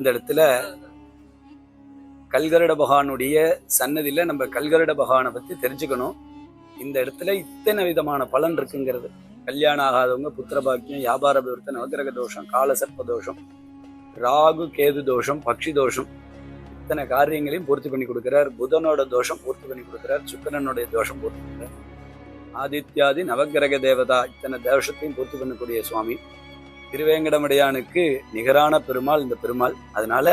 இந்த இடத்துல கல்கருட பகவானுடைய சன்னதியில் நம்ம கல்கருட பகவானை பற்றி தெரிஞ்சுக்கணும். இந்த இடத்துல இத்தனை விதமான பலன் இருக்குங்கிறது. கல்யாணம் ஆகாதவங்க புத்திர பாக்கியம் வியாபார விவரத்தை நவகிரக தோஷம் காலசர்ப்ப தோஷம் ராகு கேது தோஷம் பக்ஷி தோஷம். இத்தனை காரியங்களையும் பூர்த்தி பண்ணி கொடுக்குறார். புதனோட தோஷம் பூர்த்தி பண்ணி கொடுக்குறார். சுக்கரனுடைய தோஷம் பூர்த்தி பண்ணுறார் ஆதித்யாதி நவகிரக தேவதா இத்தனை தோஷத்தையும் பூர்த்தி பண்ணக்கூடிய சுவாமி. திருவேங்கடமடையானுக்கு நிகரான பெருமாள் இந்த பெருமாள். அதனால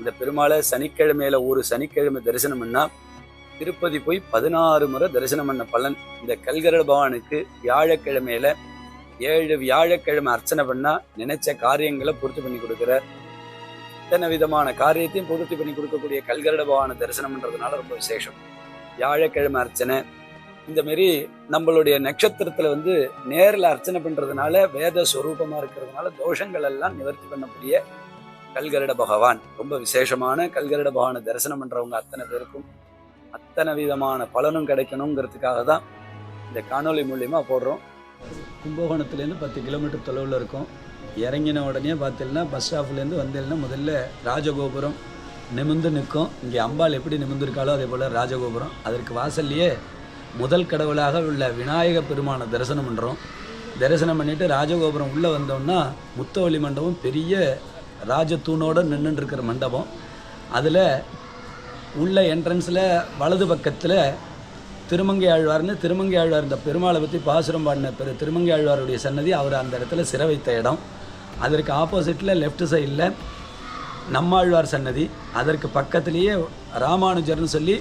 இந்த பெருமாளை சனிக்கிழமையில ஒரு சனிக்கிழமை தரிசனம் பண்ணா திருப்பதி போய் பதினாறு முறை தரிசனம் பண்ண பலன். இந்த கல்கரட பவானுக்கு வியாழக்கிழமையில ஏழு வியாழக்கிழமை அர்ச்சனை பண்ணா நினைச்ச காரியங்களை பூர்த்தி பண்ணி கொடுக்குற இத்தனை விதமான காரியத்தையும் பூர்த்தி பண்ணி கொடுக்கக்கூடிய கல்கரட பகவானை தரிசனம் பண்றதுனால ரொம்ப விசேஷம். வியாழக்கிழமை அர்ச்சனை இந்த மாரி நம்மளுடைய நட்சத்திரத்துல வந்து நேரில் அர்ச்சனை பண்றதுனால வேத ஸ்வரூபமா இருக்கிறதுனால தோஷங்கள் எல்லாம் நிவர்த்தி பண்ணக்கூடிய கல்கருட பகவான். ரொம்ப விசேஷமான கல்கருட பகவானை தரிசனம் பண்றவங்க அத்தனை பேருக்கும் அத்தனை விதமான பலனும் கிடைக்கணுங்கிறதுக்காக தான் இந்த காணொளி மூலியமா போடுறோம். கும்பகோணத்துலேருந்து பத்து கிலோமீட்டர் தொலைவில் இருக்கும். இறங்கின உடனே பார்த்தீங்கன்னா பஸ் ஸ்டாப்லேருந்து வந்தேன்னா முதல்ல ராஜகோபுரம் நிமிர்ந்து நிற்கும். இங்கே அம்பாள் எப்படி நிமிர்ந்திருக்காளோ அதே போல் ராஜகோபுரம். அதற்கு வாசல்லையே முதல் கடவுளாக உள்ள விநாயக பெருமானை தரிசனம் பண்ணுறோம் தரிசனம் பண்ணிட்டு ராஜகோபுரம் உள்ளே வந்தோம்னா முத்தவழி மண்டபம் பெரிய ராஜத்தூணோடு நின்றுட்டுருக்கிற மண்டபம். அதில் உள்ள என்ட்ரன்ஸில் வலது பக்கத்தில் திருமங்கை ஆழ்வார்னு திருமங்கை ஆழ்வார் இந்த பெருமாளை பற்றி பாசுரம் பாடின பெரு திருமங்கை ஆழ்வாருடைய சன்னதி அவர் அந்த இடத்துல சிற வைத்த இடம். அதற்கு ஆப்போசிட்டில் லெஃப்ட் சைடில் நம்மாழ்வார் சன்னதி. அதற்கு பக்கத்துலேயே ராமானுஜர்னு சொல்லி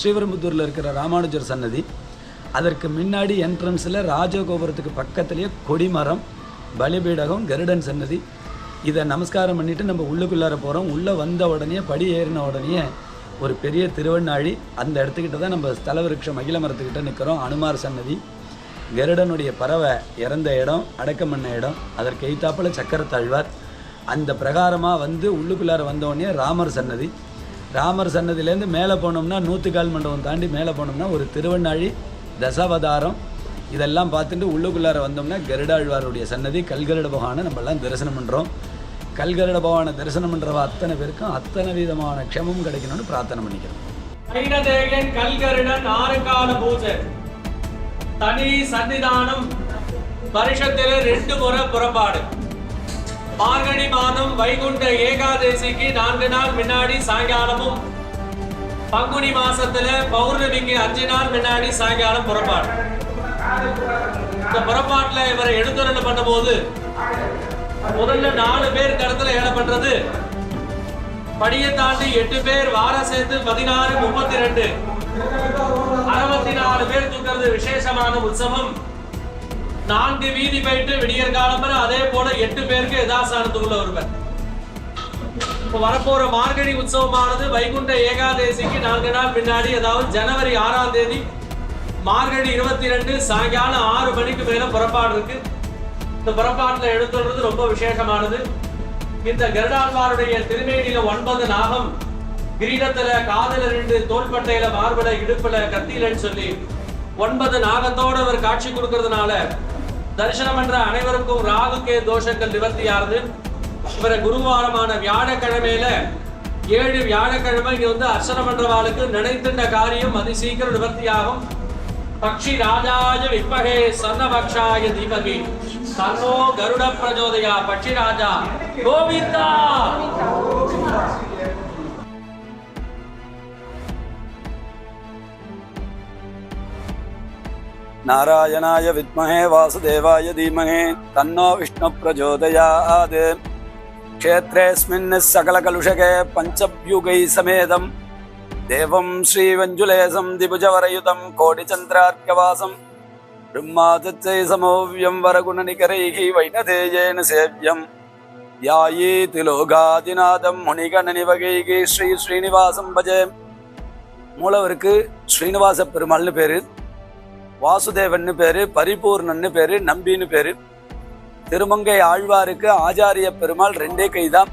ஸ்ரீவரம்புத்தூரில் இருக்கிற ராமானுஜர் சன்னதி. அதற்கு முன்னாடி என்ட்ரன்ஸில் ராஜகோபுரத்துக்கு பக்கத்துலேயே கொடிமரம் பலிபீடகம் கருடன் சன்னதி. இதை நமஸ்காரம் பண்ணிவிட்டு நம்ம உள்ளுக்குள்ளார போகிறோம் உள்ளே வந்த உடனே படி ஏறின உடனே ஒரு பெரிய திருவண்ணாழி அந்த இடத்துக்கிட்ட தான் நம்ம ஸ்தலவிருட்சம் மகிழ மரத்துக்கிட்ட நிற்கிறோம் அனுமார் சன்னதி. கருடனுடைய பறவை இறந்த இடம் அடக்கம் பண்ண இடம் அதற்கு எய்த்தாப்புல சக்கரத்தாழ்வார் அந்த பிரகாரமாக வந்து உள்ளுக்குள்ளார வந்த உடனே ராமர் சன்னதி. ராமர் சன்னதியிலேருந்து மேலே போனோம்னா நூற்றுக்கால் மண்டபம் தாண்டி மேலே போனோம்னா ஒரு திருவண்ணாழி தசாவதாரம். இதெல்லாம் பார்த்துட்டு உள்ளுக்குள்ளார வந்தோம்னா கருடாழ்வாருடைய சன்னதி கல்கருட பகவானை நம்மெல்லாம் தரிசனம் பண்ணுறோம் கல்கருட பகவானை தரிசனம் பண்ணுறவ அத்தனை பேருக்கும் அத்தனை விதமான க்ஷமம் கிடைக்கணும்னு பிரார்த்தனை பண்ணிக்கிறோம். ஐனதேகன் கல்கருடன் ஆறுகால பூஜை. தனி சன்னிதானம். வருஷத்தில் ரெண்டு முறை புறப்பாடு. மார்கழி மாதம் வைகுண்ட ஏகாதசிக்கு நான்கு நாள் முன்னாடி சாயங்காலமும் பங்குனி மாசத்துல பௌர்ணமிக்கு அஞ்சு நாள் முன்னாடி சாயங்காலம் புறப்பாடு. இந்த புறப்பாட்டுல இவரை எழுத்துரணை பண்ணும்போது முதல்ல நாலு பேர் கடத்துல ஏழை பண்றது படியை தாண்டி எட்டு பேர் வார சேர்த்து பதினாறு முப்பத்தி ரெண்டு அறுபத்தி நாலு பேர் தூக்கிறது விசேஷமான உற்சவம். நான்கு வீதி போயிட்டு விடியற் காலம்பர அதே போல எட்டு பேருக்கு யதாசானத்துக்குள்ள ஒருவர். இப்ப வரப்போற மார்கழி உற்சவமானது வைகுண்ட ஏகாதசிக்கு நான்கு நாள் பின்னாடி அதாவது ஜனவரி ஆறாம் தேதி மார்கழி இருபத்தி ரெண்டு சாயங்காலம் ஆறு மணிக்கு மேல புறப்பாடு இருக்கு. இந்த புறப்பாட்டில் எழுத்துறது ரொம்ப விசேஷமானது. இந்த கருடாழ்வாருடைய திருமேனியில ஒன்பது நாகம் கிரீடத்துல காதல ரெண்டு தோள்பட்டையில மார்பல இடுப்புல கத்தியிலன்னு சொல்லி ஒன்பது நாகத்தோட அவர் காட்சி கொடுக்கறதுனால தரிசனம் என்ற அனைவருக்கும் ராகுக்கே தோஷங்கள் நிவர்த்தி ஆறுது இவரை குருவாரமான வியாழக்கிழமையில ஏழு வியாழக்கிழமை இங்க வந்து அர்ச்சனை பண்றவாளுக்கு நினைத்துண்ட காரியம் அதி சீக்கிரம் நிவர்த்தியாகும். பக்ஷி ராஜாய விப்பகே சன்னபக்ஷாய தீபகி. தன்னோ கருட பிரஜோதயா பக்ஷி ராஜா கோவிந்தா! நாராயணாய வித்மஹே வாசுதேவாய தீமஹே தன்னோ விஷ்ணு பிரச்சோதயாத் க்ஷேத்ரேஸ்மின் சகலகலுஷகே பஞ்சவ்யூகை சமேதம் தேவம் ஸ்ரீவஞ்சுலேசம் திபுஜவரயுதம் கோடிச்சந்திரார்க்கவாசம் பிரம்மாதத்தை சமோவ்யம் வரகுணநிகரைः வைணதேயேன சேவ்யம் யாயீதி லோகாதிநாதம் முனிகணனிவகைகி ஸ்ரீ ஸ்ரீனிவாசம் பஜே மூலவருக்கு ஸ்ரீனிவாச பெருமாள்னு பேரு வாசுதேவன்னு பேரு பரிபூர்ணன்னு பேரு நம்பின்னு பேரு. திருமங்கை ஆழ்வாருக்கு ஆச்சாரிய பெருமாள் ரெண்டே கைதான்.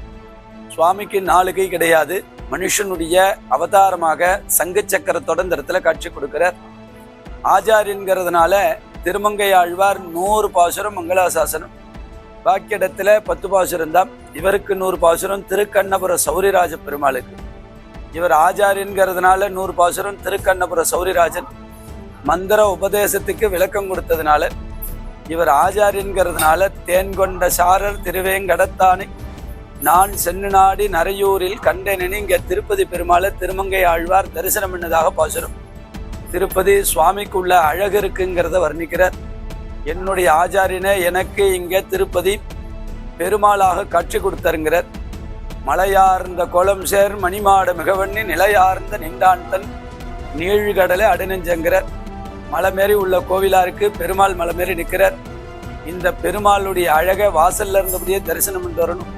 சுவாமிக்கு நாலு கை கிடையாது. மனுஷனுடைய அவதாரமாக சங்கு சக்கரத்தோட இந்த இடத்துல காட்சி கொடுக்கிறார். ஆச்சாரியங்கிறதுனால திருமங்கை ஆழ்வார் நூறு பாசுரம் மங்களாசாசனம். பாக்கி இடத்துல பத்து பாசுரம் தான். இவருக்கு நூறு பாசுரம் திருக்கண்ணபுர சௌரிராஜ பெருமாளுக்கு. இவர் ஆச்சாரியங்கிறதுனால நூறு பாசுரம் திருக்கண்ணபுர சௌரிராஜன். மந்திர உபதேசத்துக்கு விளக்கம் கொடுத்ததுனால இவர் ஆச்சாரியன்கிறதுனால தேன் கொண்ட சாரர் திருவேங்கடத்தானே. நான் சென்னு நாடி நரையூரில் கண்டேனெனி இங்கே திருப்பதி பெருமாளை திருமங்கை ஆழ்வார் தரிசனம் பண்ணதாக பாசுரம். திருப்பதி சுவாமிக்குள்ள அழகு இருக்குங்கிறத வர்ணிக்கிறார். என்னுடைய ஆச்சாரியனை எனக்கு இங்கே திருப்பதி பெருமாளாக காட்சி கொடுத்தருங்கிறார். மலையார்ந்த கோலம் சேர் மணிமாட மிகவண்ணி நிலையார்ந்த நின்றான் தன் நீழ்கடலை அடைநெஞ்சங்கிறார். மலை மாரி உள்ள கோவிலா இருக்கு. பெருமாள் மலை மாரி நிற்கிறார் இந்த பெருமாளுடைய அழகை வாசல்ல இருந்தபடியே தரிசனம் பண்ணிட்டு வரணும்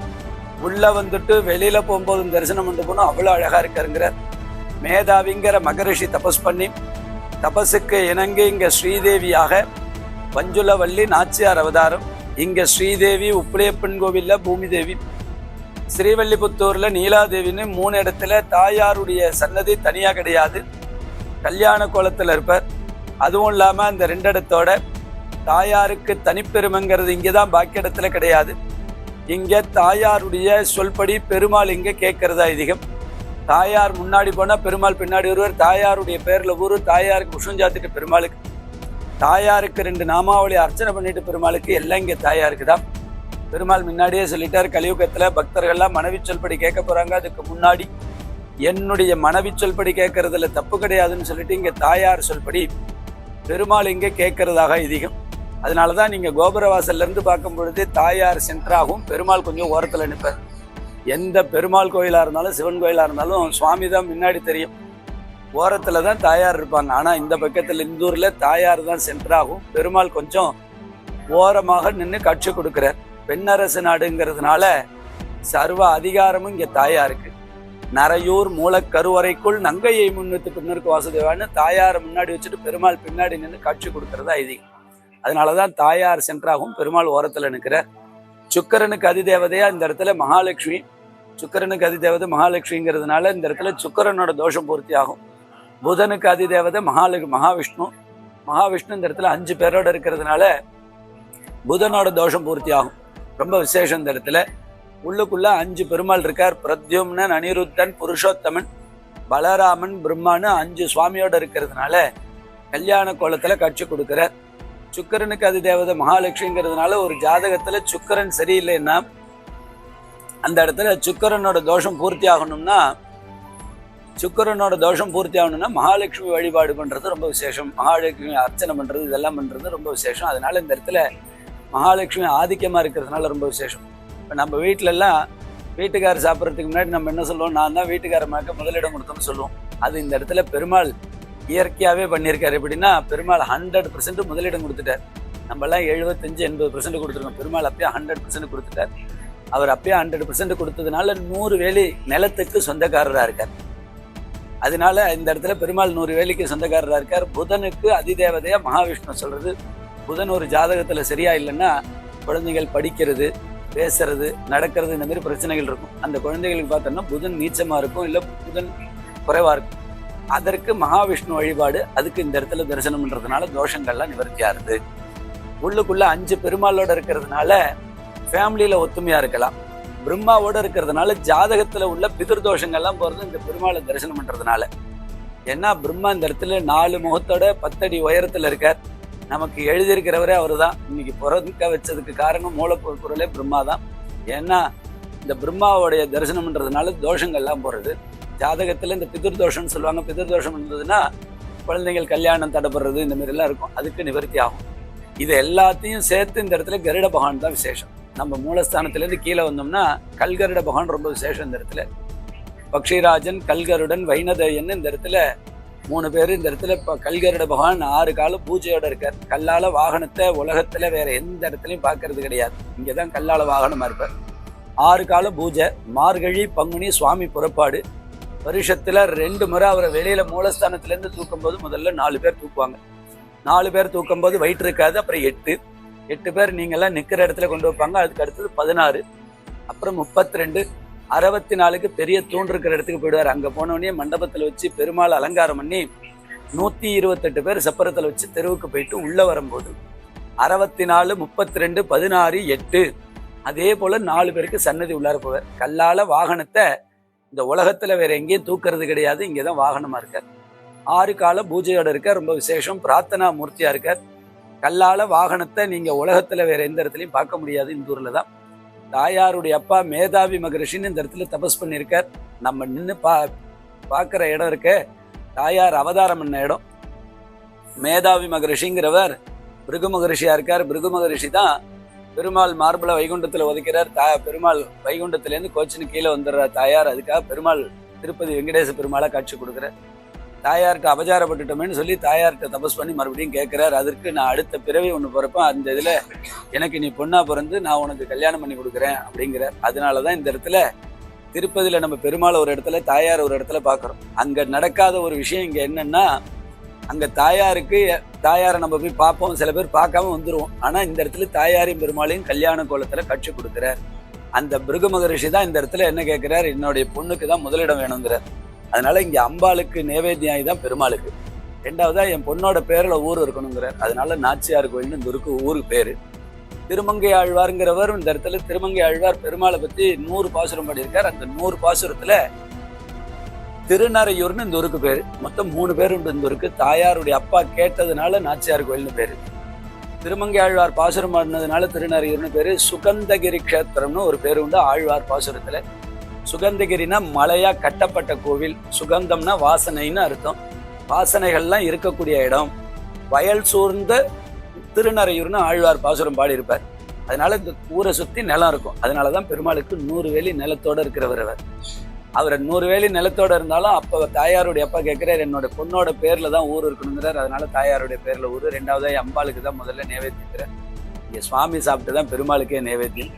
உள்ள வந்துட்டு வெளியில போகும்போதும் தரிசனம் பண்ணிட்டு போகணும் அவ்வளோ அழகா இருக்காருங்கிறார். மேதாவிங்கிற மகரிஷி தபஸ் பண்ணி தபஸுக்கு இணங்கி இங்க ஸ்ரீதேவியாக பஞ்சுலவல்லி நாச்சியார் அவதாரம். இங்க ஸ்ரீதேவி உப்பிலியப்பன் கோவில்ல பூமி தேவி ஸ்ரீவல்லிபுத்தூர்ல நீலாதேவின்னு மூணு இடத்துல தாயாருடைய சன்னதி தனியா கிடையாது. கல்யாண கோலத்துல இருப்பார். அதுவும் இல்லாமல் அந்த ரெண்டிடத்தோட தாயாருக்கு தனிப்பெருமைங்கிறது இங்கே தான் பாக்கி இடத்துல கிடையாது. இங்கே தாயாருடைய சொல்படி பெருமாள் இங்கே கேட்கறது அதிகம் தாயார் முன்னாடி போனால் பெருமாள் பின்னாடி ஒருவர் தாயாருடைய பேரில் ஊர் தாயாருக்கு உஷம் சாத்திட்டு பெருமாளுக்கு. தாயாருக்கு ரெண்டு நாமாவளி அர்ச்சனை பண்ணிட்டு பெருமாளுக்கு எல்லாம் இங்கே தாயாருக்கு தான் பெருமாள் முன்னாடியே சொல்லிட்டார் கலியுகத்தில் பக்தர்கள்லாம் மனைவி சொல்படி கேட்க போகிறாங்க அதுக்கு முன்னாடி என்னுடைய மனைவி சொல்படி கேட்கறதுல தப்பு கிடையாதுன்னு சொல்லிட்டு இங்கே தாயார் சொல்படி பெருமாள் இங்கே கேட்கறதாக அதிகம் அதனால தான் கோபுர கோபுரவாசல்லேருந்து பார்க்கும் பொழுது தாயார் சென்டராகவும் பெருமாள் கொஞ்சம் ஓரத்தில் நிற்பார் எந்த பெருமாள் கோயிலாக இருந்தாலும் சிவன் கோயிலாக இருந்தாலும் சுவாமி தான் முன்னாடி தெரியும். ஓரத்தில் தான் தாயார் இருப்பாங்க. ஆனால் இந்த பக்கத்தில் இந்தூரில் தாயார் தான் சென்டராகும் பெருமாள் கொஞ்சம் ஓரமாக நின்று காட்சி கொடுக்குறார். பெண்ணரசு நாடுங்கிறதுனால சர்வ அதிகாரமும் இங்க தாயாருக்கு. நரையூர் மூலக்கருவறைக்குள் நங்கையை முன்னிட்டு பின்னருக்கு வாசுதேவான்னு தாயாரை முன்னாடி வச்சுட்டு பெருமாள் பின்னாடி நின்று காட்சி கொடுக்கறதா ஐதீகம். அதனாலதான் தாயார் சென்றாகவும் பெருமாள் ஓரத்தில் நிற்கிறார் சுக்கரனுக்கு அதிதேவதையா இந்த இடத்துல மகாலட்சுமி. சுக்கரனுக்கு அதிதேவதை மகாலட்சுமிங்கிறதுனால இந்த இடத்துல சுக்கரனோட தோஷம் பூர்த்தி ஆகும். புதனுக்கு அதிதேவதை மகாலு மகாவிஷ்ணு. மகாவிஷ்ணு இந்த இடத்துல அஞ்சு பேரோட இருக்கிறதுனால புதனோட தோஷம் பூர்த்தி ஆகும். ரொம்ப விசேஷம் இந்த இடத்துல. உள்ளுக்குள்ள அஞ்சு பெருமாள் இருக்கார். பிரத்யும்னன் அனிருத்தன் புருஷோத்தமன் பலராமன் பிரம்மான்னு அஞ்சு சுவாமியோட இருக்கிறதுனால கல்யாண கோலத்துல காட்சி கொடுக்கிறார். சுக்கரனுக்கு அது தேவதை மகாலட்சுமிங்கிறதுனால ஒரு ஜாதகத்துல சுக்கரன் சரியில்லைன்னா அந்த இடத்துல சுக்கரனோட தோஷம் பூர்த்தி ஆகணும்னா சுக்கரனோட தோஷம் பூர்த்தி ஆகணும்னா மகாலட்சுமி வழிபாடு பண்றது ரொம்ப விசேஷம். மகாலட்சுமி அர்ச்சனை பண்றது இதெல்லாம் பண்றது ரொம்ப விசேஷம். அதனால இந்த இடத்துல மகாலட்சுமி ஆதிக்கமா இருக்கிறதுனால ரொம்ப விசேஷம். இப்போ நம்ம வீட்டிலலாம் வீட்டுக்காரர் சாப்பிட்றதுக்கு முன்னாடி நம்ம என்ன சொல்லுவோம்? நான் தான் வீட்டுக்காரமாக்க முதலிடம் கொடுத்தோம்னு சொல்லுவோம். அது இந்த இடத்துல பெருமாள் இயற்கையாகவே பண்ணியிருக்காரு. எப்படின்னா பெருமாள் ஹண்ட்ரட் பர்சன்ட் முதலிடம் கொடுத்துட்டார். நம்மளாம் எழுபத்தஞ்சு எண்பது பர்சன்ட் கொடுத்துருக்கோம். பெருமாள் அப்பயே ஹண்ட்ரட் பர்சன்ட் கொடுத்துட்டார். அவர் அப்பயே ஹண்ட்ரட் பர்சன்ட் கொடுத்ததுனால நூறு வேலி நிலத்துக்கு சொந்தக்காரராக இருக்கார். அதனால இந்த இடத்துல பெருமாள் நூறு வேலிக்கு சொந்தக்காரராக இருக்கார். புதனுக்கு அதிதேவதையாக மகாவிஷ்ணு சொல்கிறது புதன் ஒரு ஜாதகத்தில் சரியா இல்லைன்னா குழந்தைகள் படிக்கிறது. பேசுறது நடக்கிறது இந்த மாதிரி பிரச்சனைகள் இருக்கும். அந்த குழந்தைகளுக்கு பார்த்தோம்னா புதன் நீச்சமாக இருக்கும் இல்லை புதன் குறைவாக இருக்கும். அதற்கு மகாவிஷ்ணு வழிபாடு அதுக்கு இந்த இடத்துல தரிசனம் பண்ணுறதுனால தோஷங்கள்லாம் நிவர்த்தியாகுது உள்ளுக்குள்ளே அஞ்சு பெருமாளோட இருக்கிறதுனால ஃபேமிலியில் ஒத்துமையாக இருக்கலாம். பிரம்மாவோட இருக்கிறதுனால ஜாதகத்தில் உள்ள பிதிர்தோஷங்கள்லாம் தோஷங்கள்லாம் இந்த பெருமாளை தரிசனம் பண்ணுறதுனால ஏன்னா பிரம்மா இந்த இடத்துல நாலு முகத்தோட பத்தடி உயரத்தில் இருக்கார். நமக்கு எழுதியிருக்கிறவரே அவர் தான் இன்னைக்கு பிறக்க வச்சதுக்கு காரணம் மூலப்பொருளே பிரம்மா தான். ஏன்னா இந்த பிரம்மாவுடைய தரிசனம்ன்றதுனால தோஷங்கள்லாம் போடுறது ஜாதகத்தில் இந்த பிதிர்தோஷம்னு சொல்லுவாங்க. பிதிர் தோஷம் இருந்ததுன்னா குழந்தைகள் கல்யாணம் தடைப்படுறது இந்த மாதிரிலாம் இருக்கும். அதுக்கு நிவர்த்தி ஆகும். இது எல்லாத்தையும் சேர்த்து இந்த இடத்துல கருட பகவான் தான் விசேஷம். நம்ம மூலஸ்தானத்திலேருந்து கீழே வந்தோம்னா கல்கருட பகவான் ரொம்ப விசேஷம் இந்த இடத்துல. பக்ஷிராஜன் கல்கருடன் வைணதேயன் இந்த இடத்துல மூணு பேர் இந்த இடத்துல இப்போ கல்கருட பகவான் ஆறு காலம் பூஜையோட இருக்கார். கல்லால வாகனத்தை உலகத்துல வேற எந்த இடத்துலையும் பார்க்கறது கிடையாது. இங்கே தான் கல்லால வாகனமாக இருப்பார். ஆறு கால பூஜை மார்கழி பங்குனி சுவாமி புறப்பாடு. வருஷத்தில் ரெண்டு முறை அவரை வெளியில் மூலஸ்தானத்துலேருந்து தூக்கும்போது முதல்ல நாலு பேர் தூக்குவாங்க. நாலு பேர் தூக்கும் போது வயிற்று இருக்காது அப்புறம் எட்டு. எட்டு பேர் நீங்கள்லாம் நிற்கிற இடத்துல கொண்டு வைப்பாங்க அதுக்கு அடுத்தது பதினாறு. அப்புறம் முப்பத்தி ரெண்டு அறுபத்தி நாலுக்கு பெரிய தூண் இருக்கிற இடத்துக்கு போயிடுவார். அங்கே போனோடனே மண்டபத்தில் வச்சு பெருமாள் அலங்காரம் பண்ணி நூற்றி இருபத்தெட்டு பேர் செப்பரத்தில் வச்சு தெருவுக்கு போயிட்டு உள்ளே வரும்போது அறுபத்தி நாலு முப்பத்தி ரெண்டு பதினாறு எட்டு அதே போல் நாலு பேருக்கு சன்னதி உள்ளார போவார். கல்லால் வாகனத்தை இந்த உலகத்தில் வேற எங்கேயும் தூக்குறது கிடையாது. இங்கே தான் வாகனமாக இருக்கார். ஆறு கால பூஜையோட இருக்கார். ரொம்ப விசேஷம். பிரார்த்தனா மூர்த்தியாக இருக்கார். கல்லால் வாகனத்தை நீங்கள் உலகத்தில் வேற எந்த இடத்துலையும் பார்க்க முடியாது. இந்த ஊரில் தான் தாயாருடைய அப்பா மேதாவி மகரிஷின்னு இந்த இடத்துல தபஸ் பண்ணியிருக்கார். நம்ம நின்று பா பார்க்குற இடம் இருக்க தாயார் அவதாரம் பண்ண இடம். மேதாவி மகரிஷிங்கிறவர் பிருகு மகரிஷியாக இருக்கார். பிருகு மகரிஷி தான் பெருமாள் மார்பிள வைகுண்டத்தில் ஒதுக்கிறார் தா பெருமாள் வைகுண்டத்துலேருந்து கோச்சின்னு கீழே வந்துடுறார் தாயார். அதுக்காக பெருமாள் திருப்பதி வெங்கடேச பெருமாளை காட்சி கொடுக்குறார். தாயாருக்கு அபச்சாரப்பட்டுட்டோமேனு சொல்லி தாயார்கிட்ட தபஸ் பண்ணி மறுபடியும் கேட்குறாரு அதற்கு நான் அடுத்த பிறவி ஒன்று பிறப்பேன். அந்த இதில் எனக்கு நீ பொண்ணாக பிறந்து நான் உனக்கு கல்யாணம் பண்ணி கொடுக்குறேன் அப்படிங்கிறார். அதனாலதான் இந்த இடத்துல திருப்பதியில் நம்ம பெருமாள் ஒரு இடத்துல தாயார் ஒரு இடத்துல பார்க்குறோம் அங்கே நடக்காத ஒரு விஷயம் இங்கே என்னென்னா அங்கே தாயாருக்கு தாயாரை நம்ம போய் பார்ப்போம். சில பேர் பார்க்காம வந்துருவோம். ஆனால் இந்த இடத்துல தாயாரையும் பெருமாளையும் கல்யாண கோலத்தில் கட்சி கொடுக்குறார். அந்த பிருகு மகரிஷி தான் இந்த இடத்துல என்ன கேட்குறாரு என்னுடைய பொண்ணுக்கு தான் முதலிடம் வேணுங்கிறார். அதனால இங்கே அம்பாளுக்கு நேவேத்தியாயி தான் பெருமாளுக்கு. ரெண்டாவதா என் பொண்ணோட பேரில் ஊர் இருக்கணுங்கிறார். அதனால நாச்சியார் கோயில்னு இந்த ஊருக்கு ஊருக்கு பேர். திருமங்கை ஆழ்வார்ங்கிறவர் இந்த இடத்துல திருமங்கை ஆழ்வார் பெருமாளை பற்றி நூறு பாசுரம் பாடியிருக்கார் அந்த நூறு பாசுரத்துல திருநறையூர்னு இந்த ஊருக்கு பேர். மொத்தம் மூணு பேர் உண்டு இந்த ஊருக்கு. தாயாருடைய அப்பா கேட்டதுனால நாச்சியார் கோயில்னு பேர். திருமங்கை ஆழ்வார் பாசுரம் பாடினதுனால திருநறையூர்னு பேர். சுகந்தகிரி க்ஷேத்திரம்னு ஒரு பேர் உண்டு ஆழ்வார் பாசுரத்துல. சுகந்தகிரினா மலையா கட்டப்பட்ட கோவில் சுகந்தம்னா வாசனைன்னு அர்த்தம். வாசனைகள்லாம் இருக்கக்கூடிய இடம். வயல் சூழ்ந்த திருநறையூர்னு ஆழ்வார் பாசுரம் பாடியிருப்பார். அதனால இந்த ஊரை சுத்தி நிலம் இருக்கும். அதனாலதான் பெருமாளுக்கு நூறு வேலி நிலத்தோட இருக்கிறவர் அவர். அவர் நூறு வேலி நிலத்தோட இருந்தாலும் அப்போ தாயாருடைய அப்பா கேட்குறாரு என்னோட பொண்ணோட பேரில் தான் ஊர் இருக்கணுங்கிறார். அதனால தாயாருடைய பேரில் ஊர். ரெண்டாவது அம்பாளுக்கு தான் முதல்ல நேவேத்திக்கிறார் இங்கே சுவாமி சாப்பிட்டு தான் பெருமாளுக்கே நேவேத்தியம்.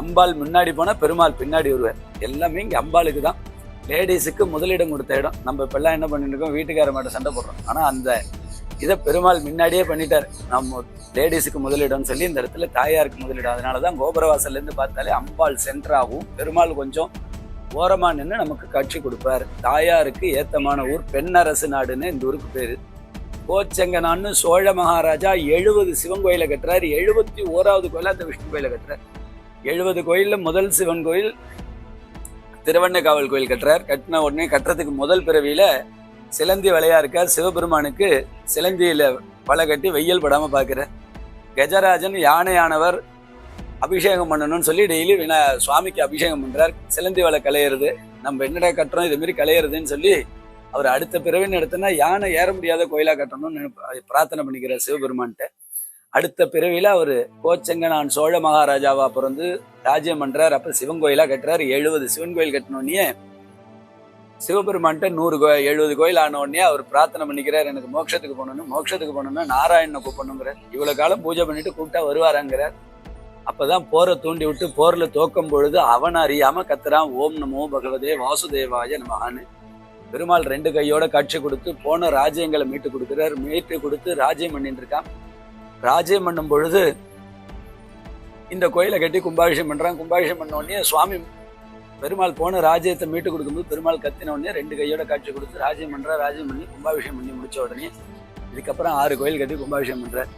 அம்பாள் முன்னாடி போனால் பெருமாள் பின்னாடி வருவார். எல்லாமே இங்கே அம்பாளுக்கு தான். லேடிஸுக்கு முதலிடம் கொடுத்த இடம். நம்ம இப்போல்லாம் என்ன பண்ணிட்டுருக்கோம் வீட்டுக்கார மாட்ட சண்டை போடுறோம். ஆனால் அந்த இதை பெருமாள் முன்னாடியே பண்ணிட்டார். நம்ம லேடிஸுக்கு முதலிடம்னு சொல்லி இந்த இடத்துல தாயாருக்கு முதலிடம். அதனால தான் கோபுரவாசல்லேருந்து பார்த்தாலே அம்பாள் சென்டராகவும் பெருமாள் கொஞ்சம் ஓரமாக நின்று நமக்கு காட்சி கொடுப்பார். தாயாருக்கு ஏத்தமான ஊர் பெண்ணரசு நாடுன்னு இந்த ஊருக்கு பேர். கோச்செங்கனான்னு சோழ மகாராஜா எழுபது சிவன் கோயிலை கட்டுறாரு. எழுபத்தி ஓராவது கோயிலை அந்த விஷ்ணு கோயிலை கட்டுறாரு. எழுபது கோயிலில் முதல் சிவன் கோயில் திருவண்ணக்காவல் கோயில் கட்டுறார். கட்டின உடனே கட்டுறதுக்கு முதல் பிறவியில் சிலந்தி வலையா இருக்கார். சிவபெருமானுக்கு சிலந்தியில் வலை கட்டி வெயில் படாமல் பாக்குறார் கஜராஜன் யானையானவர் அபிஷேகம் பண்ணணும்னு சொல்லி டெய்லி வினா சுவாமிக்கு அபிஷேகம் பண்ணுறார் சிலந்தி வலை கலையிறது நம்ம என்னடா கட்டுறோம் இதுமாரி மாதிரி கலையிறதுன்னு சொல்லி அவர் அடுத்த பிறவின்னு எடுத்தோன்னா யானை ஏற முடியாத கோயிலாக கட்டணும்னு பிரார்த்தனை பண்ணிக்கிறார் சிவபெருமான்கிட்ட. அடுத்த பிறவியில் அவர் கோச்செங்கனான் சோழ மகாராஜாவா பிறந்து ராஜ்யம் பண்றார். அப்ப சிவன் கோயிலா கட்டுறாரு. எழுபது சிவன் கோயில் கட்டினோடனே சிவபெருமான்கிட்ட நூறு கோ எழுபது கோயில் ஆன உடனே அவர் பிரார்த்தனை பண்ணிக்கிறார். எனக்கு மோட்சத்துக்கு போகணும் மோட்சத்துக்கு போகணும்னா நாராயணனை கூப்பிடணுங்கிறார். இவ்வளோ காலம் பூஜை பண்ணிட்டு கூப்பிட்டா வருவாராங்கிறார். அப்பதான் போரை தூண்டி விட்டு போர்ல தோக்கும் பொழுது அவன் அறியாம கத்துறான் ஓம் நமோ பகவதே வாசுதேவாய நமகான்னு பெருமாள் ரெண்டு கையோட காட்சி கொடுத்து போன ராஜ்யங்களை மீட்டு கொடுக்குறார். மீட்டு கொடுத்து ராஜ்யம் பண்ணிட்டு இருக்கான். ராஜ்யம் பண்ணும் பொழுது இந்த கோயிலை கட்டி கும்பாபிஷேகம் பண்ணுறான் கும்பாபிஷேகம் பண்ண உடனே சுவாமி பெருமாள் போன ராஜ்யத்தை மீட்டு கொடுக்கும்போது பெருமாள் கத்தின உடனே ரெண்டு கையோட காட்சி கொடுத்து ராஜ்யம் பண்ணுறா ராஜ்யம் பண்ணி கும்பாபிஷேகம் பண்ணி முடிச்ச உடனே இதுக்கப்புறம் ஆறு கோயில் கட்டி கும்பாபிஷேகம் பண்ணுறார்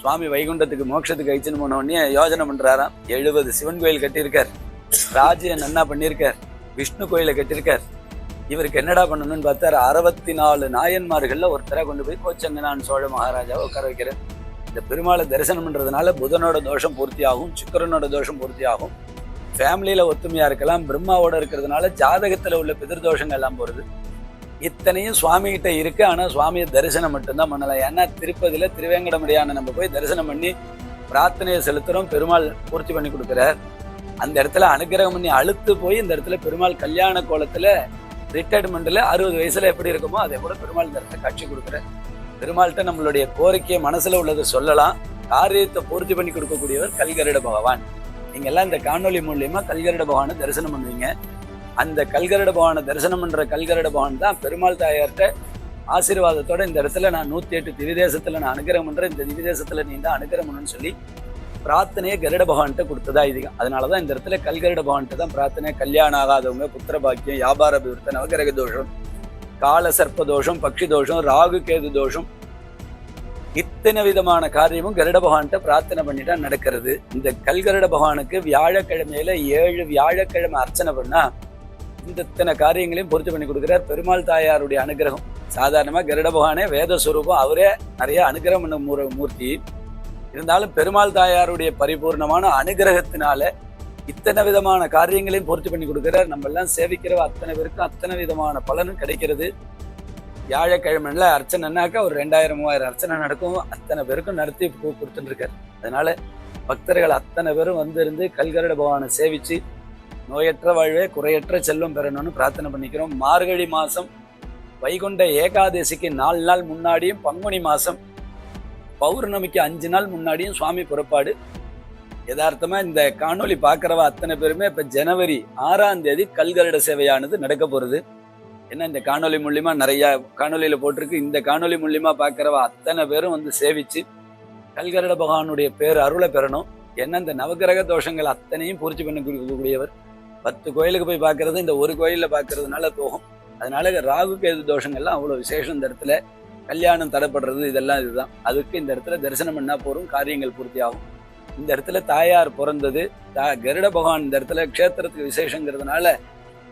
சுவாமி வைகுண்டத்துக்கு மோட்சத்துக்கு அழிச்சுன்னு போன உடனே யோஜனை பண்ணுறாராம் எழுபது சிவன் கோயில் கட்டியிருக்கார். ராஜ்யம் நன்னா பண்ணியிருக்கார். விஷ்ணு கோயிலை கட்டியிருக்கார். இவருக்கு என்னடா பண்ணணும்னு பார்த்தாரு. அறுபத்தி நாலு நாயன்மார்களில் ஒருத்தரை கொண்டு போய் கோச்சங்கனான் சோழ மகாராஜாவை உட்கார வைக்கிறார். இந்த பெருமாளை தரிசனம் பண்றதுனால புதனோட தோஷம் பூர்த்தியாகும் சுக்கரனோட தோஷம் பூர்த்தியாகும். ஃபேமிலியில ஒத்துமையா இருக்கலாம் பிரம்மாவோட இருக்கிறதுனால ஜாதகத்துல உள்ள பிதிர்தோஷங்கள் எல்லாம் போகிறது இத்தனையும் சுவாமிகிட்ட இருக்கு ஆனால் சுவாமியை தரிசனம் மட்டும்தான் பண்ணலாம் ஏன்னா திருப்பதியில திருவேங்கடமுடியான நம்ம போய் தரிசனம் பண்ணி பிரார்த்தனையை செலுத்துறோம் பெருமாள் பூர்த்தி பண்ணி கொடுக்குறார். அந்த இடத்துல அனுகிரகம் பண்ணி அழுத்து போய் இந்த இடத்துல பெருமாள் கல்யாண கோலத்துல ரிட்டையர்மெண்ட்டில் அறுபது வயசுல எப்படி இருக்குமோ அதே போல் பெருமாள் இந்த இடத்துல காட்சி கொடுக்குறார். பெருமாள்கிட்ட நம்மளுடைய கோரிக்கையை மனசுல உள்ளதை சொல்லலாம். காரியத்தை பூர்த்தி பண்ணி கொடுக்கக்கூடியவர் கல்கருட பகவான். நீங்க எல்லாம் இந்த காணொலி மூலியமா கல்கருட பகவானை தரிசனம் பண்ணுவீங்க அந்த கல்கருட பகவானை தரிசனம் பண்ற கல்கருட பகவான் தான் பெருமாள் தாயார்கிட்ட ஆசீர்வாதத்தோட இந்த இடத்துல நான் நூத்தி எட்டு திவிதேசத்துல நான் அனுகிரகம் பண்றேன். இந்த திவிதேசத்துல நீ தான் அனுகிரகம் பண்ணணும்னு சொல்லி பிரார்த்தனையை கருட பகவான்கிட்ட கொடுத்ததா இதுகம் அதனாலதான் இந்த இடத்துல கல்கருட பகவான்கிட்ட தான் பிரார்த்தனை. கல்யாணம் ஆகாதவங்க புத்திர பாக்கியம் வியாபார அபிவிருத்தம் நவகிரக தோஷம் கால சர்ப்ப தோஷம் பக்ஷி தோஷம் ராகு கேது தோஷம் இத்தனை விதமான காரியமும் கருட பகவான்கிட்ட பிரார்த்தனை பண்ணிட்டா நடக்கிறது. இந்த கல்கருட பகவானுக்கு வியாழக்கிழமையில ஏழு வியாழக்கிழமை அர்ச்சனை பண்ணா இந்த இத்தனை காரியங்களையும் பொறுத்து பண்ணி கொடுக்குறார் பெருமாள் தாயாருடைய அனுகிரகம். சாதாரணமா கருட பகவானே வேத சுரூபம் அவரே நிறைய அனுகிரகம் பண்ண மூர்த்தி. இருந்தாலும் பெருமாள் தாயாருடைய பரிபூர்ணமான அனுகிரகத்தினால இத்தனை விதமான காரியங்களையும் பூர்த்தி பண்ணி கொடுக்குறார். நம்ம எல்லாம் சேவிக்கிற அத்தனை பேருக்கும் அத்தனை விதமான பலனும் கிடைக்கிறது. வியாழக்கிழமைல அர்ச்சனைனாக்கா ஒரு ரெண்டாயிரம் மூவாயிரம் அர்ச்சனை நடக்கும். அத்தனை பேருக்கும் நடத்தி கொடுத்துட்டுருக்கார். அதனால பக்தர்கள் அத்தனை பேரும் வந்திருந்து கல்கருட பகவானை சேவிச்சு நோயற்ற வாழ்வே குறையற்ற செல்வம் பெறணும்னு பிரார்த்தனை பண்ணிக்கிறோம். மார்கழி மாதம் வைகுண்ட ஏகாதசிக்கு நாலு நாள் முன்னாடியும் பங்குனி மாதம் பௌர்ணமிக்கு அஞ்சு நாள் முன்னாடியும் சுவாமி புறப்பாடு. யதார்த்தமா இந்த காணொளி பார்க்கறவ அத்தனை பேருமே இப்ப ஜனவரி ஆறாம் தேதி கல்கரட சேவையானது நடக்க போறது. ஏன்னா இந்த காணொலி மூலியமா நிறைய காணொலியில போட்டிருக்கு. இந்த காணொலி மூலியமா பார்க்கறவ அத்தனை பேரும் வந்து சேவிச்சு கல்கரட பகவானுடைய பேர் அருளை பெறணும். ஏன்னா இந்த நவகிரக தோஷங்கள் அத்தனையும் பூர்த்தி பண்ணி கொடுக்கக்கூடியவர் பத்து கோயிலுக்கு போய் பார்க்கறது இந்த ஒரு கோயிலில் பார்க்கறதுனால போகும். அதனால ராகு கேது தோஷங்கள்லாம் அவ்வளோ விசேஷம் இந்த இடத்துல. கல்யாணம் தடைப்படுறது இதெல்லாம் இதுதான். அதுக்கு இந்த இடத்துல தரிசனம் பண்ணால் போகிறோம் காரியங்கள் பூர்த்தி ஆகும். இந்த இடத்துல தாயார் பிறந்தது. தா கருட பகவான் இந்த இடத்துல க்ஷேத்திரத்துக்கு விசேஷங்கிறதுனால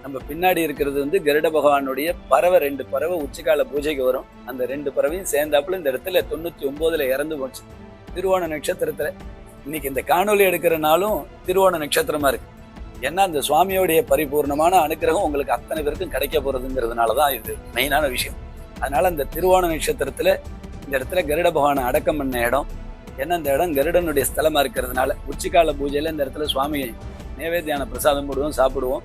நம்ம பின்னாடி இருக்கிறது வந்து கருட பகவானுடைய பறவை ரெண்டு பறவை உச்சிக்கால பூஜைக்கு வரும். அந்த ரெண்டு பறவையும் சேர்ந்தாப்புல இந்த இடத்துல தொண்ணூற்றி ஒம்போதில் இறந்து போச்சு. திருவோண நட்சத்திரத்தில். இன்னைக்கு இந்த காணொளி எடுக்கிறனாலும் திருவோண நட்சத்திரமா இருக்கு. ஏன்னா அந்த சுவாமியோடைய பரிபூர்ணமான அனுக்கிரகம் உங்களுக்கு அத்தனை பேருக்கும் கிடைக்க போறதுங்கிறதுனால தான் இது மெயினான விஷயம். அதனால அந்த திருவோண நட்சத்திரத்தில் இந்த இடத்துல கருட பகவானை அடக்கம் பண்ண இடம். ஏன்னா இந்த இடம் கருடனுடைய ஸ்தலமா இருக்கிறதுனால உச்சிக்கால பூஜையில இந்த இடத்துல சுவாமி நேவேத்தியான பிரசாதம் போடுவோம் சாப்பிடுவோம்.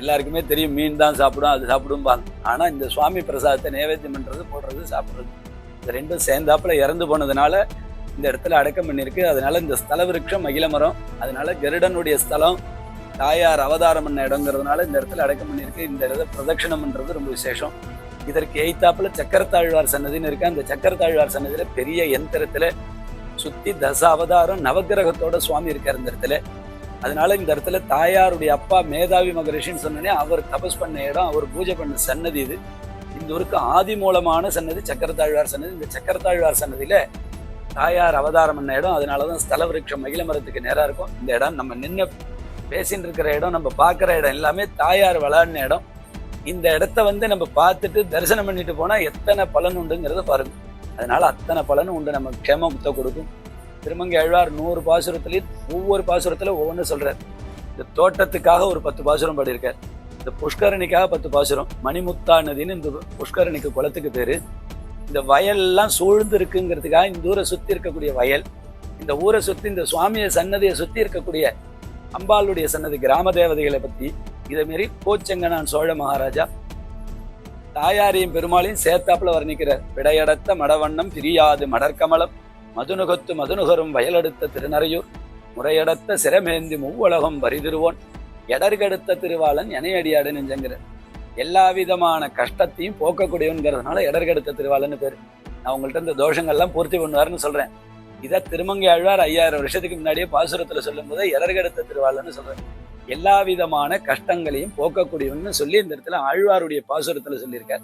எல்லாருக்குமே தெரியும் மீன் தான் சாப்பிடும் அது சாப்பிடும்பாங்க. ஆனா இந்த சுவாமி பிரசாதத்தை நேவேத்தியம் பண்றது போடுறது சாப்பிடுறது. இந்த ரெண்டும் சேர்ந்தாப்புல இறந்து போனதுனால இந்த இடத்துல அடக்கம் பண்ணியிருக்கு. அதனால இந்த ஸ்தல விருட்சம் மகிழ மரம் அதனால கருடனுடைய ஸ்தலம் தாயார் அவதாரம் பண்ண இடங்கிறதுனால இந்த இடத்துல அடக்கம் பண்ணியிருக்கு. இந்த இடத்துல பிரதட்சிணம் பண்றது ரொம்ப விசேஷம். இதற்கு எய்த்தாப்புல சக்கரத்தாழ்வார் சன்னதின்னு இருக்கு. அந்த சக்கரத்தாழ்வார் சன்னதியில பெரிய யந்திரத்துல சுத்தி தச அவதாரம் நவக்கிரகத்தோட சுவாமி இருக்கார் இந்த இடத்துல. அதனால இந்த இடத்துல தாயாருடைய அப்பா மேதாவி மகரிஷின்னு சொன்னோடனே அவர் தபஸ் பண்ண இடம் அவர் பூஜை பண்ண சன்னதி இது. இந்த ஊருக்கு ஆதி மூலமான சன்னதி சக்கரத்தாழ்வார் சன்னதி. இந்த சக்கரத்தாழ்வார் சன்னதியில தாயார் அவதாரம் பண்ண இடம். அதனாலதான் ஸ்தல விருட்சம் மகிழ மரத்துக்கு நேரா இருக்கும். இந்த இடம் நம்ம நின்று பேசிட்டு இருக்கிற இடம் நம்ம பார்க்குற இடம் எல்லாமே தாயார் விளாடின இடம். இந்த இடத்த வந்து நம்ம பார்த்துட்டு தரிசனம் பண்ணிட்டு போனா எத்தனை பலன் உண்டுங்கிறத பாருங்க. அதனால அத்தனை பலனும் உண்டு நம்ம க்ஷேமத்தை கொடுக்கும். திருமங்கை அழ்வார் நூறு பாசுரத்துலேயும் ஒவ்வொரு பாசுரத்தில் ஒவ்வொன்று சொல்கிறார் இந்த தோட்டத்துக்காக ஒரு பத்து பாசுரம் பாடியிருக்கார். இந்த புஷ்கரணிக்காக பத்து பாசுரம். மணிமுத்தா நதின்னு இந்த புஷ்கரணிக்கு குளத்துக்கு பேர். இந்த வயல்லாம் சூழ்ந்து இருக்குங்கிறதுக்காக இந்த ஊரை சுற்றி இருக்கக்கூடிய வயல் இந்த ஊரை சுற்றி இந்த சுவாமியை சன்னதியை சுற்றி இருக்கக்கூடிய அம்பாளுடைய சன்னதி கிராம தேவதைகளை பற்றி இதேமாரி கோச்செங்கனான் சோழ மகாராஜா தாயாரையும் பெருமாளையும் சேர்த்தாப்புல வர்ணிக்கிறார். விடையடத்த மடவண்ணம் பிரியாது மடற்கமலம் மதுனுகத்து மதுனுகரும் வயலெடுத்த திருநறையூர் முறையடத்த சிரமேந்தி மூவுலகம் வரிதிருவோன் எடர்கெடுத்த திருவாளன் எனையடியாடு நெஞ்சங்கிறார். எல்லா விதமான கஷ்டத்தையும் போக்கக்கூடியவன்கிறதுனால எடர்கெடுத்த திருவாளன்னு பேர். நான் உங்கள்கிட்ட இந்த தோஷங்கள்லாம் பூர்த்தி பண்ணுவாருன்னு சொல்கிறேன் இதை திருமங்கை ஆழ்வார் ஐயாயிரம் வருஷத்துக்கு முன்னாடியே பாசுரத்தில் சொல்லும் போது எடர்கெடுத்த திருவாளன்னு சொல்கிறேன் எல்லா விதமான கஷ்டங்களையும் போக்கக்கூடியவன்னு சொல்லி இந்த இடத்துல ஆழ்வாருடைய பாசுரத்தில் சொல்லியிருக்கார்.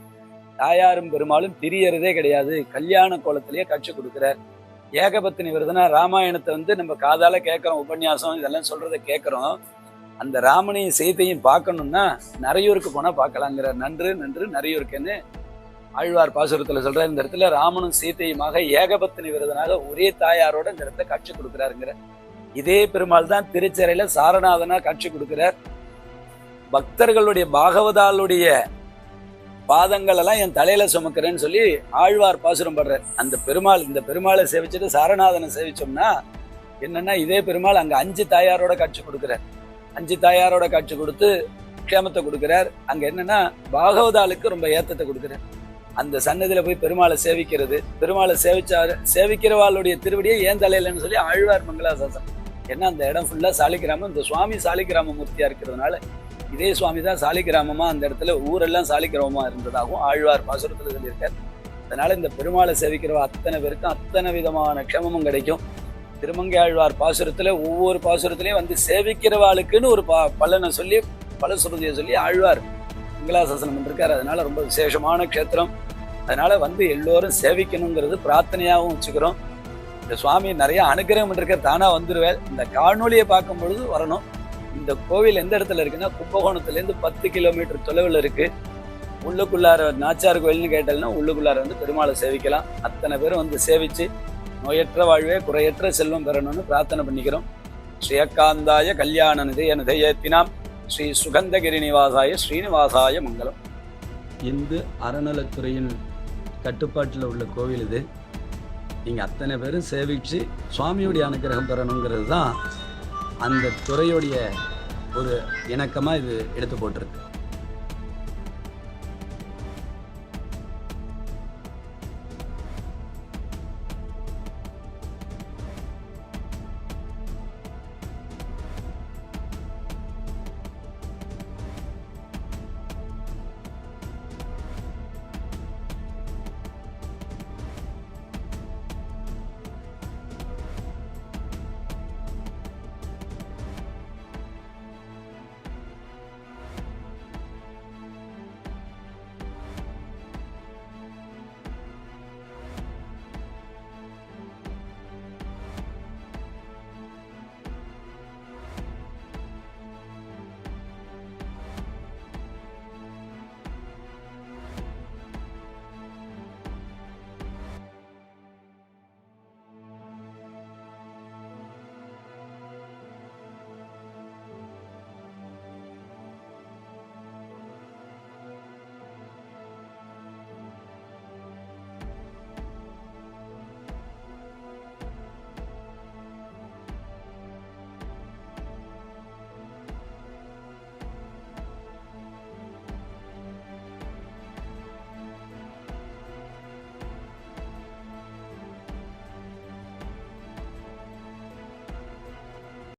தாயாரும் பெருமாளும் பிரியறதே கிடையாது. கல்யாண கோலத்திலேயே காட்சி கொடுக்குறார். ஏகபத்தினி விருதுனா ராமாயணத்தை வந்து நம்ம காதால கேட்குறோம் உபன்யாசம் இதெல்லாம் சொல்றதை கேட்குறோம். அந்த ராமனையும் சீத்தையும் பார்க்கணும்னா நிறையூருக்கு போனால் பார்க்கலாங்கிற நன்று நன்று நிறையூருக்குன்னு ஆழ்வார் பாசுரத்தில் சொல்ற இந்த இடத்துல ராமனும் சீதையுமாக ஏகபத்தினி விருதனாக ஒரே தாயாரோட இந்த இடத்துல காட்சி கொடுக்குறாருங்கிற. இதே பெருமாள் தான் திருச்செறையில சாரநாதனா காட்சி கொடுக்கிறார். பக்தர்களுடைய பாகவதாளுடைய பாதங்கள் எல்லாம் என் தலையில சுமக்கிறேன்னு சொல்லி ஆழ்வார் பாசுரம் படுறார். அந்த பெருமாள் இந்த பெருமாளை சேவிச்சுட்டு சாரநாதனை சேவிச்சோம்னா என்னன்னா இதே பெருமாள் அங்க அஞ்சு தாயாரோட காட்சி கொடுக்கிறார். அஞ்சு தாயாரோட காட்சி கொடுத்து க்ஷேமத்தை கொடுக்கிறார். அங்க என்னன்னா பாகவதாளுக்கு ரொம்ப ஏத்தத்தை கொடுக்கிறார். அந்த சன்னதியில போய் பெருமாளை சேவிக்கிறது. பெருமாளை சேவிச்சாரு சேவிக்கிறவாளுடைய திருவடியை ஏன் தலையிலன்னு சொல்லி ஆழ்வார் மங்களாசாசனம். ஏன்னா அந்த இடம் ஃபுல்லாக சாலிகிராமம் இந்த சுவாமி சாலிகிராம மூர்த்தியாக இருக்கிறதுனால இதே சுவாமி தான் சாலிகிராமமாக அந்த இடத்துல ஊரெல்லாம் சாலிகிராமமாக இருந்ததாகவும் ஆழ்வார் பாசுரத்தில் சொல்லியிருக்கார். அதனால இந்த பெருமாளை சேவிக்கிறவ அத்தனை பேருக்கும் அத்தனை விதமான க்ஷமமும் கிடைக்கும். திருமங்கை ஆழ்வார் பாசுரத்தில் ஒவ்வொரு பாசுரத்துலேயும் வந்து சேவிக்கிறவாளுக்குன்னு ஒரு ப பலனை சொல்லி பலசுருதியை சொல்லி ஆழ்வார் மங்களாசாசனம் பண்ணிருக்காரு. அதனால ரொம்ப விசேஷமான க்ஷேத்திரம். அதனால வந்து எல்லோரும் சேவிக்கணுங்கிறது பிரார்த்தனையாகவும் வச்சுக்கிறோம். இந்த சுவாமி நிறைய அனுகிரகம் பண்ணிருக்க தானா வந்துருவேன் இந்த காணொலியை பார்க்கும் பொழுது வரணும். இந்த கோவில் எந்த இடத்துல இருக்குன்னா கும்பகோணத்துலேருந்து பத்து கிலோமீட்டர் தொலைவில் இருக்கு. உள்ளுக்குள்ளார நாச்சார் கோயில்னு கேட்டால்னா உள்ளுக்குள்ளார வந்து பெருமாளை சேவிக்கலாம். அத்தனை பேரும் வந்து சேவிச்சு நோயற்ற வாழ்வே குறையற்ற செல்வம் பெறணும்னு பிரார்த்தனை பண்ணிக்கிறோம். ஸ்ரீயக்காந்தாய கல்யாண நிதைய நிதையத்தினாம். ஸ்ரீ சுகந்தகிரி நிவாசாய ஸ்ரீனிவாசாய மங்கலம் இந்து அறநலத்துறையின் கட்டுப்பாட்டில் உள்ள கோவில் இது. நீங்கள் அத்தனை பேரும் சேவிச்சு சுவாமியுடைய அனுகிரகம் பெறணுங்கிறது தான் அந்த துறையுடைய ஒரு இணக்கமாக இது எடுத்து போட்டிருக்கு.